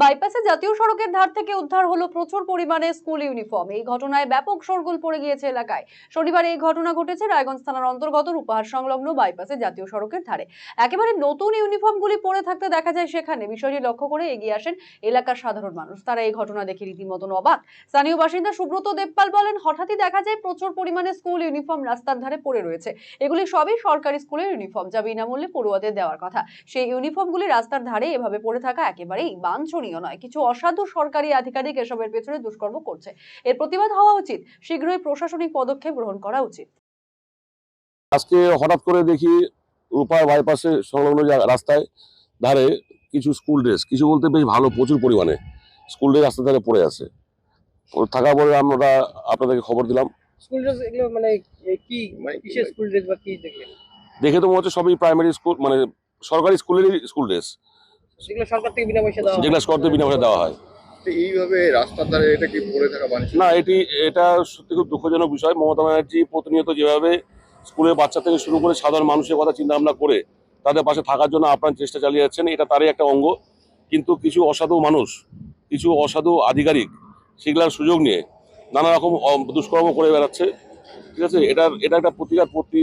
বাইপাসে জাতীয় সড়কের ধার থেকে উদ্ধার হলো প্রচুর পরিমাণে স্কুল ইউনিফর্ম। এই ঘটনায় ব্যাপক শোরগোল পড়ে গিয়েছে এলাকায়। শনিবার এই ঘটনা ঘটেছে রায়গঞ্জ থানার অন্তর্গত রূপাহার সংলগ্ন বাইপাসে জাতীয় সড়কের ধারে। একেবারে নতুন ইউনিফর্মগুলি পরে থাকতে দেখা যায় সেখানে। বিষয়টি লক্ষ্য করে এগিয়ে আসেন এলাকার সাধারণ মানুষ। তারা এই ঘটনা দেখে রীতিমতন অবাক। স্থানীয় বাসিন্দা সুব্রত দেবপাল বলেন, হঠাৎই দেখা যায় প্রচুর পরিমাণে স্কুল ইউনিফর্ম রাস্তার ধারে পড়ে রয়েছে। এগুলি সবই সরকারি স্কুলের ইউনিফর্ম যা বিনামূল্যে পড়ুয়াদের দেওয়ার কথা। সেই ইউনিফর্মগুলি রাস্তার ধারে এভাবে পড়ে থাকা একেবারেই বাঞ্ছনীয়। নয় কিছু অসাধু সরকারি আধিকারিক এসবের পেছনে দুষ্কর্ম করছে। এর প্রতিবাদ হওয়া উচিত শীঘ্রই প্রশাসনিক পদক্ষেপ গ্রহণ করা উচিত। আজকে হঠাৎ করে দেখি রূপার বাইপাসে সংলগ্ন রাস্তায় ধারে কিছু স্কুল ড্রেস কিছু বলতে বেশ ভালো প্রচুর পরিমাণে স্কুল ড্রেস রাস্তার ধারে পড়ে আছে। থাকা পরে আমরা আপনাদেরকে খবর দিলাম। স্কুল ড্রেস এগুলো মানে কি মানে কিসের স্কুল ড্রেস বা কি দেখলেন? দেখে তো মনে হচ্ছে সবই প্রাইমারি স্কুল মানে সরকারি স্কুলেরই স্কুল ড্রেস। সেগুলো সরকার থেকে বিনা পয়সা দেওয়া হয়? যেগুলো করতে বিনা পয়সা দেওয়া হয়। এইভাবে রাস্তার ধারে এটা কি পড়ে থাকা না এটি এটা সত্যি খুব দুঃখজনক বিষয়। মমতা ব্যানার্জি প্রতিনিয়ত যেভাবে স্কুলের বাচ্চা থেকে শুরু করে সাধারণ মানুষের কথা চিন্তা ভাবনা করে তাদের পাশে থাকার জন্য আপ্রাণ চেষ্টা চালিয়ে যাচ্ছেন এটা তারই একটা অঙ্গ। কিন্তু কিছু অসাধু মানুষ কিছু অসাধু আধিকারিক সেগুলোর সুযোগ নিয়ে নানা রকম দুষ্কর্ম করে বেড়াচ্ছে। ঠিক আছে? এটার, এটা একটা প্রতিকার প্রতি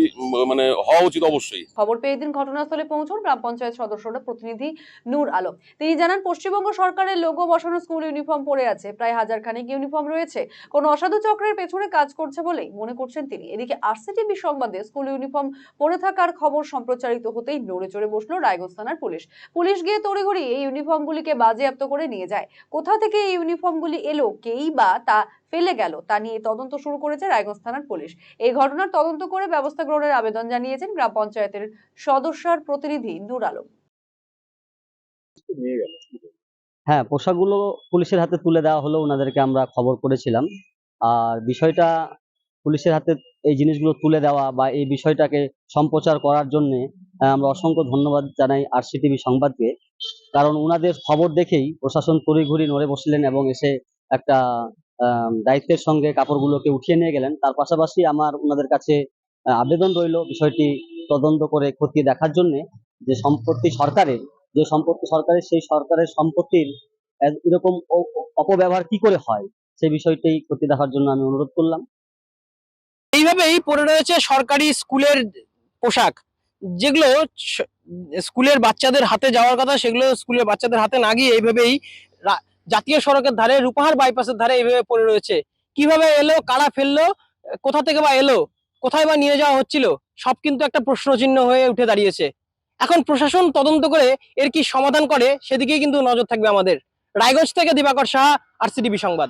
মানে হওয়া উচিত অবশ্যই। খবর পেয়ে দিন ঘটনাস্থলে পৌঁছন গ্রাম পঞ্চায়েত সদস্যরা প্রতিনিধি নূর আলম। তিনি জানান, পশ্চিমবঙ্গ সরকারের লোগো বসানো স্কুল ইউনিফর্ম পরে আছে। প্রায় হাজার খানেক ইউনিফর্ম রয়েছে। কোনো অসাধু চক্রের পেছনে কাজ করছে বলেই মনে করছেন তিনি। এদিকে আরসিটিভি সংবাদে স্কুল ইউনিফর্ম পরে থাকার খবর সম্প্রচারিত হতেই নড়ে চড়ে বসল রায়গঞ্জ থানার পুলিশ। পুলিশ গিয়ে তড়িঘড়ি এই ইউনিফর্মগুলিকে বাজেয়াপ্ত করে নিয়ে যায়। কোথা থেকে এই ইউনিফর্মগুলি এলো, কেই বা তা ফেলে গেল। তা নিয়ে তদন্ত শুরু করেছে রায়গঞ্জ থানার পুলিশ। এই ঘটনার তদন্ত করে ব্যবস্থা গ্রহণের আবেদন জানিয়েছেন গ্রাম পঞ্চায়েতের সদস্যার প্রতিনিধি নূর আলম। হ্যাঁ পোশাকগুলো পুলিশের হাতে তুলে দেওয়া হলো, ওনাদেরকে আমরা খবর করেছিলাম। আর বিষয়টা পুলিশের হাতে এই জিনিসগুলো তুলে দেওয়া বা এই বিষয়টাকে সম্প্রচার করার জন্যে আমরা অসংখ্য ধন্যবাদ জানাই আরসিটিভি সংবাদকে। কারণ ওনাদের খবর দেখেই প্রশাসন তড়িঘড়ি নড়ে বসলেন এবং এসে একটা দায়িত্বের সঙ্গে কাপড়গুলোকে উঠিয়ে নিয়ে গেলেন। তার পাশাপাশি আমার ওনাদের কাছে আবেদন রইল বিষয়টি তদন্ত করে খতিয়ে দেখার জন্যে যে সম্পত্তি সরকারের, যে সম্পত্তি সরকারের, সেই সরকারের সম্পত্তির এরকম অপব্যবহার কি করে হয় সেই বিষয়টি খতিয়ে দেখার জন্য আমি অনুরোধ করলাম। এইভাবেই পড়ে রয়েছে সরকারি স্কুলের পোশাক। যেগুলো স্কুলের বাচ্চাদের হাতে যাওয়ার কথা, সেগুলো স্কুলের বাচ্চাদের হাতে না গিয়ে এইভাবেই জাতীয় সড়কের ধারে, রূপাহার বাইপাসের ধারে এইভাবে পড়ে রয়েছে। কীভাবে এলো, কারা ফেলল, কোথা থেকে বা এলো, কোথায় বা নিয়ে যাওয়া হচ্ছিল, সব কিন্তু একটা প্রশ্ন চিহ্ন হয়ে উঠে দাঁড়িয়েছে। এখন প্রশাসন তদন্ত করে এর কি সমাধান করে, সেদিকেই কিন্তু নজর থাকবে আমাদের। রায়গঞ্জ থেকে দিবাকর সাহা আর সংবাদ।